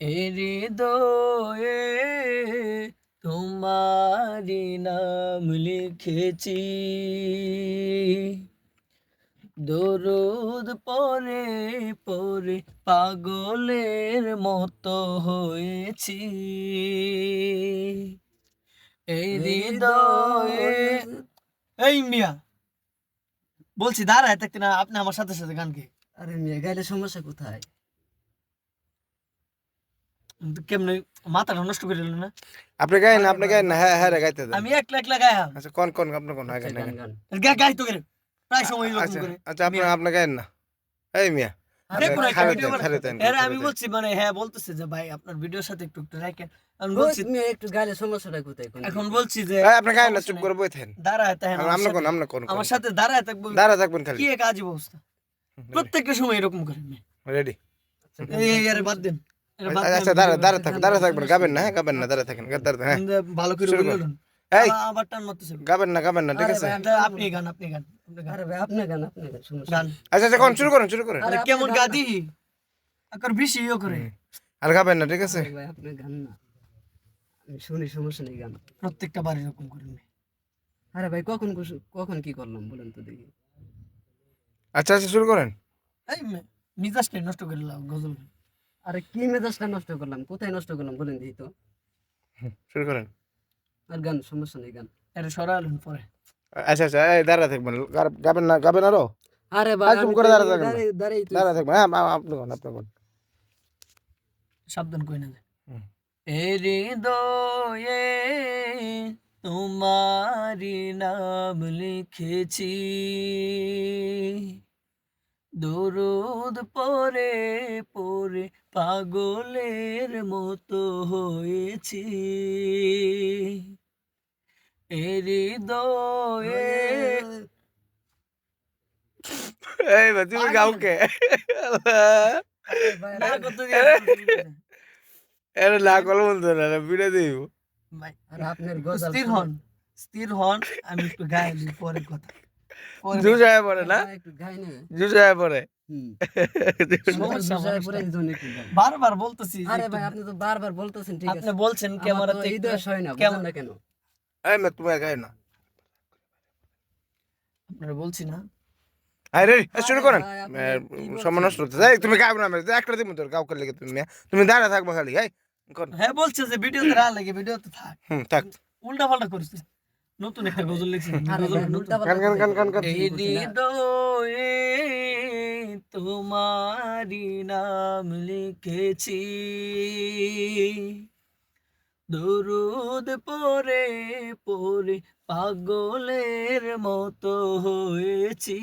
হৃদয়ে তোমারি নাম লিখেছি। দরুদ পরে পরে পাগলের মতো হয়েছি। এই হৃদয়ে এই মিয়া বলছি দাঁড়ায় থাকতে না আপনি আমার সাথে সাথে গান গে আরে মেয়ে গাইলে সমস্যা কোথায়? কেমনে মাথাটা নষ্ট করে দিল না? আপনি গাইন আপনি গাইন না হ্যাঁ হ্যাঁ রে গাইতে দেন। আমি একলা একলা গায়াম আচ্ছা কোন কোন আপনি কোন? হ্যাঁ আচ্ছা, গান গান গান গান গা গাই তো করে। প্রায় সময় এরকম আচ্ছা করে। আচ্ছা আপনি আপনি গাইন না। এই মিয়া। দেখুন একটা খালি ভিডিও দেন, খালি দেন, এর খালি আমি দেন। বলছি মানে হ্যাঁ বলতেছে যে ভাই আপনার ভিডিওর সাথে একটু একটু রাখেন আমি ওই বলছি মেয়ে একটু গাইলে সমস্যাটা কোথায়? কোন এখন বলছি যে এই, আপনি গাইন না চুপ করে বই থাকেন। দাঁড়ায় তাহেন আপনি কোন আপনি কোন আমার সাথে দাঁড়ায় থাকব। দাঁড়া থাকবেন খালি। কি এক আজীব অবস্থা। প্রত্যেকটা সময় এরকম করে রেডি। এই এই, আরে বাদ দেন আরে বাদ দেন, আচ্ছা দাঁড়া দাঁড়া থাক দাঁড়া থাকবেন গাবেন না হ্যাঁ গাবেন না দাঁড়া থাকেন দাঁড়া। হ্যাঁ ভালো করে। বলুন। এই। আবার- টান গাবেন না গাবেন না ঠিক আছে। আপনি গান আপনি গান আপনি গান। আরে ভাই আপনি গান আপনি গান গান। আচ্ছা আচ্ছা কোন শুরু করেন শুরু করেন। আরে কেমন গাদি। আকর বেশি ইয়ে করে। আর গাবেন না ঠিক আছে। ভাই আপনি গান না। আমি শুনি সমস্যা নেই গান। প্রত্যেকটা বার এরকম করেন আরে ভাই কখন কুস- কখন কি করলাম বলেন তো দেখি। আচ্ছা আচ্ছা শুরু করেন। এই মে- মিজাজটাই নষ্ট করে লাও গজল। আরে কি মেজাজটা নষ্ট করলাম? কোথায় নষ্ট করলাম বলেন দেখি তো। শুরু করেন। আর গান সমস্যা নেই গান। এটা সরালেন পরে। আচ্ছা আচ্ছা এই দাঁড়া থাকবেন। গাবেন না গাবেন আরও? আরে ভাই চুপ করে দাঁড়া থাকেন না। দাঁড়িয়ে- দাঁড়িয়েই তো- দাঁড়া থাকবেন। হ্যাঁ আপনি কোন আপনি কোন সাবধান কই না হুম। হৃদয়ে তোমারি নাম লিখেছি। দরুদ পরে পরে পাগলের মতো হয়েছি। হৃদয়ে এই বা তুমি গাও কে ভাই, না আরে- কল বলতো না বিড়ে দিব। ভাই, আরে আপনার গজাল স্থির হন স্থির হন আমি একটু গায়ে পরে কথা। জুজায় পড়ে না? ভাই, একটু গাই না জুজায় পড়ে। হুম। সমস্যা, বুঝায় পরে সমস্যা। জন্য একটু গান। বারবার বলতেছি আরে ভাই আপনি তো বারবার বলতেছেন ঠিক আপনি বলছেন ক্যামেরাতে হৃদয় সয় না কেমন- না কেন? এই মে তুমি গায় না। আপনারা বলছি না। আরে শুরু করেন। ভাই, আপনি এ, কি বলছেন? সময় নষ্ট হচ্ছে। এই তুমি গাও না একটা দিন তোর গাও করলে তুমি তুমি দাঁড়া থাকবা খালি এই হ্যাঁ বলছে যে লাগে ভিডিওতে থাক। হুম থাক। উল্টা পাল্টা করছে নতুন একটা গজল তোমারি নাম লিখেছি। দরুদ পরে পরে পাগলের মতো হয়েছি।